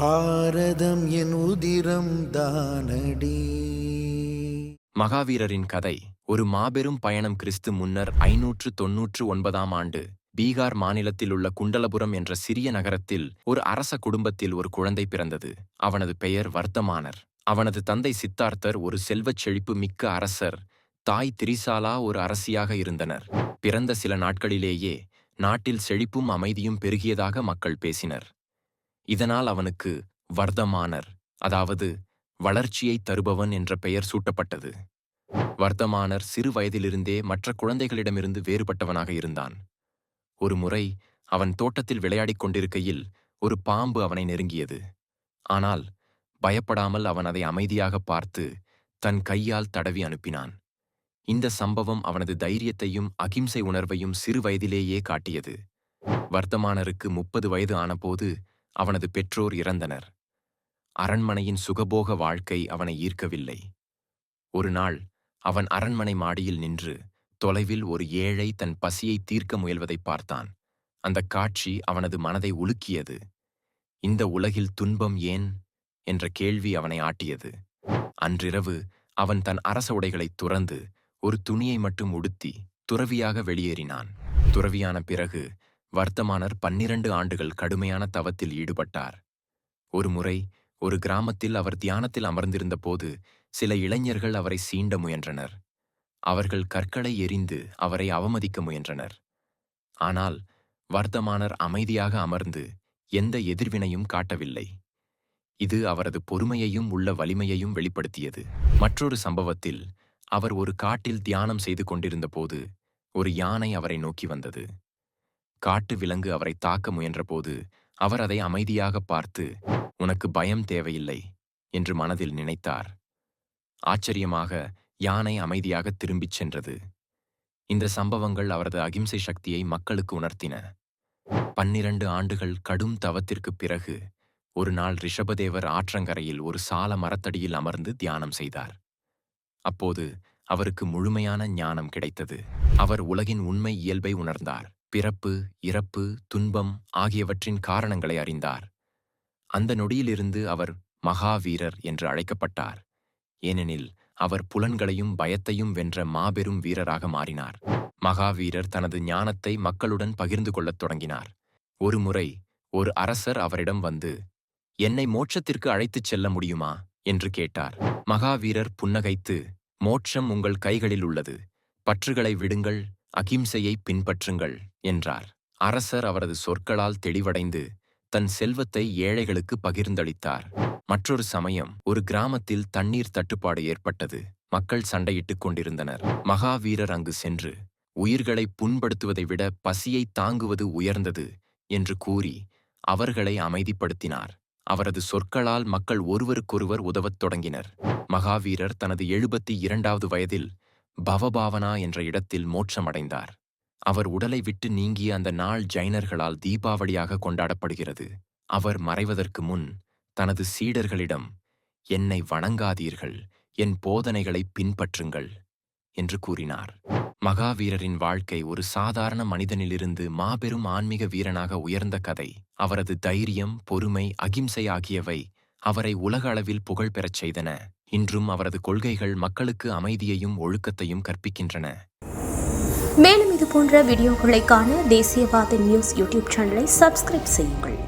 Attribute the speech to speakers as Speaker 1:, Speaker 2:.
Speaker 1: பாரதம் என் உதிரம் தானடி.
Speaker 2: மகாவீரரின் கதை ஒரு மாபெரும் பயணம் கிறிஸ்து முன்னர் ஐநூற்று தொன்னூற்று ஒன்பதாம் ஆண்டு பீகார் மாநிலத்தில் உள்ள குண்டலபுரம் என்ற சிறிய நகரத்தில் ஒரு அரச குடும்பத்தில் ஒரு குழந்தை பிறந்தது. அவனது பெயர் வர்த்தமானர். அவனது தந்தை சித்தார்த்தர் ஒரு செல்வச் செழிப்பு மிக்க அரசர். தாய் திரிசாலா ஒரு அரசியாக இருந்தனர். பிறந்த சில நாட்களிலேயே நாட்டில் செழிப்பும் அமைதியும் பெருகியதாக மக்கள் பேசினர். இதனால் அவனுக்கு வர்த்தமானர் அதாவது வளர்ச்சியை தருபவன் என்ற பெயர் சூட்டப்பட்டது. வர்த்தமானர் சிறு வயதிலிருந்தே மற்ற குழந்தைகளிடமிருந்து வேறுபட்டவனாக இருந்தான். ஒரு முறை அவன் தோட்டத்தில் விளையாடிக் கொண்டிருக்கையில் ஒரு பாம்பு அவனை நெருங்கியது. ஆனால் பயப்படாமல் அவன் அதை அமைதியாக பார்த்து தன் கையால் தடவி அனுப்பினான். இந்த சம்பவம் அவனது தைரியத்தையும் அகிம்சை உணர்வையும் சிறு வயதிலேயே காட்டியது. வர்த்தமானருக்கு முப்பது வயது ஆனபோது அவனது பெற்றோர் இறந்தனர். அரண்மனையின் சுகபோக வாழ்க்கை அவனை ஈர்க்கவில்லை. ஒரு நாள் அவன் அரண்மனை மாடியில் நின்று தொலைவில் ஒரு ஏழை தன் பசியை தீர்க்க முயல்வதை பார்த்தான். அந்தக் காட்சி அவனது மனதை உலுக்கியது. இந்த உலகில் துன்பம் ஏன்? என்ற கேள்வி அவனை ஆட்டியது. அன்றிரவு அவன் தன் அரச உடைகளைத் துறந்து ஒரு துணியை மட்டும் உடுத்தி துறவியாக வெளியேறினான். துறவியான பிறகு வர்த்தமானர் பன்னிரண்டு ஆண்டுகள் கடுமையான தவத்தில் ஈடுபட்டார். ஒருமுறை ஒரு கிராமத்தில் அவர் தியானத்தில் அமர்ந்திருந்தபோது சில இளைஞர்கள் அவரை சீண்ட முயன்றனர். அவர்கள் கற்களை எறிந்து அவரை அவமதிக்க முயன்றனர். ஆனால் வர்த்தமானர் அமைதியாக அமர்ந்து எந்த எதிர்வினையும் காட்டவில்லை. இது அவரது பொறுமையையும் உள்ள வலிமையையும் வெளிப்படுத்தியது. மற்றொரு சம்பவத்தில் அவர் ஒரு காட்டில் தியானம் செய்து கொண்டிருந்தபோது ஒரு யானை அவரை நோக்கி வந்தது. காட்டு விலங்கு அவரை தாக்க முயன்றபோது அவர் அதை அமைதியாக பார்த்து உனக்கு பயம் தேவையில்லை என்று மனதில் நினைத்தார். ஆச்சரியமாக யானை அமைதியாக திரும்பிச் சென்றது. இந்த சம்பவங்கள் அவரது அகிம்சை சக்தியை மக்களுக்கு உணர்த்தின. பன்னிரண்டு ஆண்டுகள் கடும் தவத்திற்குப் பிறகு ஒரு நாள் ரிஷபதேவர் ஆற்றங்கரையில் ஒரு சால மரத்தடியில் அமர்ந்து தியானம் செய்தார். அப்போது அவருக்கு முழுமையான ஞானம் கிடைத்தது. அவர் உலகின் உண்மை இயல்பை உணர்ந்தார். பிறப்பு இறப்பு துன்பம் ஆகியவற்றின் காரணங்களை அறிந்தார். அந்த நொடியிலிருந்து அவர் மகாவீரர் என்று அழைக்கப்பட்டார். ஏனெனில் அவர் புலன்களையும் பயத்தையும் வென்ற மாபெரும் வீரராக மாறினார். மகாவீரர் தனது ஞானத்தை மக்களுடன் பகிர்ந்து கொள்ளத் தொடங்கினார். ஒருமுறை ஒரு அரசர் அவரிடம் வந்து என்னை மோட்சத்திற்கு அழைத்துச் செல்ல முடியுமா? என்று கேட்டார். மகாவீரர் புன்னகைத்து மோட்சம் உங்கள் கைகளில் உள்ளது. பற்றுகளை விடுங்கள் அகிம்சையை பின்பற்றுங்கள் என்றார். அரசர் அவரது சொற்களால் தெளிவடைந்து தன் செல்வத்தை ஏழைகளுக்கு பகிர்ந்தளித்தார். மற்றொரு சமயம் ஒரு கிராமத்தில் தண்ணீர் தட்டுப்பாடு ஏற்பட்டது. மக்கள் சண்டையிட்டுக் கொண்டிருந்தனர். மகாவீரர் அங்கு சென்று உயிர்களை புண்படுத்துவதை விட பசியை தாங்குவது உயர்ந்தது என்று கூறி அவர்களை அமைதிப்படுத்தினார். அவரது சொற்களால் மக்கள் ஒருவருக்கொருவர் உதவத் தொடங்கினர். மகாவீரர் தனது எழுபத்தி இரண்டாவது வயதில் பவபாவனா என்ற இடத்தில் மோட்சமடைந்தார். அவர் உடலை விட்டு நீங்கிய அந்த நாள் ஜைனர்களால் தீபாவளியாக கொண்டாடப்படுகிறது. அவர் மறைவதற்கு முன் தனது சீடர்களிடம் என்னை வணங்காதீர்கள் என் போதனைகளை பின்பற்றுங்கள் என்று கூறினார். மகாவீரரின் வாழ்க்கை ஒரு சாதாரண மனிதனிலிருந்து மாபெரும் ஆன்மீக வீரனாக உயர்ந்த கதை. அவரது தைரியம் பொறுமை அகிம்சை ஆகியவை அவரை உலக அளவில் புகழ் பெறச் செய்தன. இன்றும் அவரது கொள்கைகள் மக்களுக்கு அமைதியையும் ஒழுக்கத்தையும் கற்பிக்கின்றன.
Speaker 3: மேலும் இது போன்ற வீடியோக்களை காண தேசியவாத நியூஸ் யூடியூப் சேனலை சப்ஸ்கிரைப் செய்யுங்கள்.